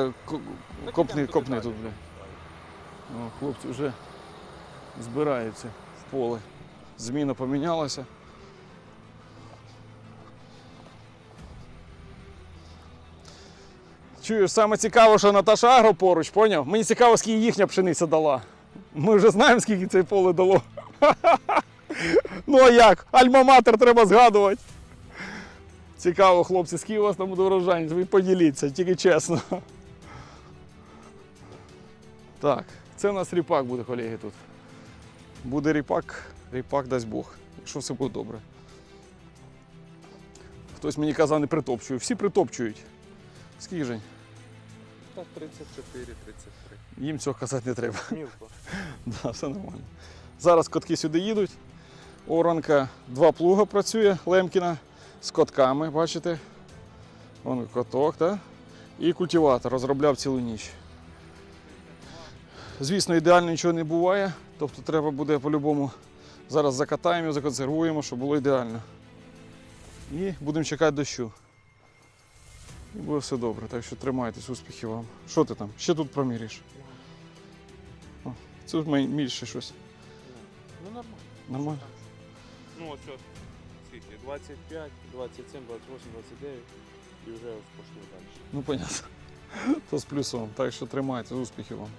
Ко- Копни, копни тут, бля. О, хлопці вже збираються в поле. Зміна помінялася. Чуєш, саме цікаво, що Наташа Агро поруч, поняв? Мені цікаво, скільки їхня пшениця дала. Ми вже знаємо, скільки це поле дало. Ну а як? Альма-матер треба згадувати. Цікаво, хлопці, скільки у вас там буде урожай? Ви поділіться, тільки чесно. Так, це у нас ріпак буде, колеги, тут. Буде ріпак, ріпак дасть Бог, якщо все буде добре. Хтось мені казав, не притопчує. Всі притопчують. Скільки Жень? Так, 34, 33. Їм цього казати не треба. Мілко. Да, все нормально. Зараз котки сюди їдуть. Оранка два плуга працює Лемкіна з котками, бачите? Вон коток, так? І культиватор розробляв цілу ніч. Звісно, ідеально нічого не буває. Тобто треба буде по-любому зараз закатаємо, законсервуємо, щоб було ідеально. І будемо чекати дощу. І буде все добре. Так що тримайтесь, успіхів вам. Що ти там? Ще тут проміряєш? Це більше щось. Ну нормально. Нормально. Ну ось от, скільки? 25, 27, 28, 29 і вже ось пошли далі. Ну, понятно. То з плюсом. Так що тримайте, успіхів вам.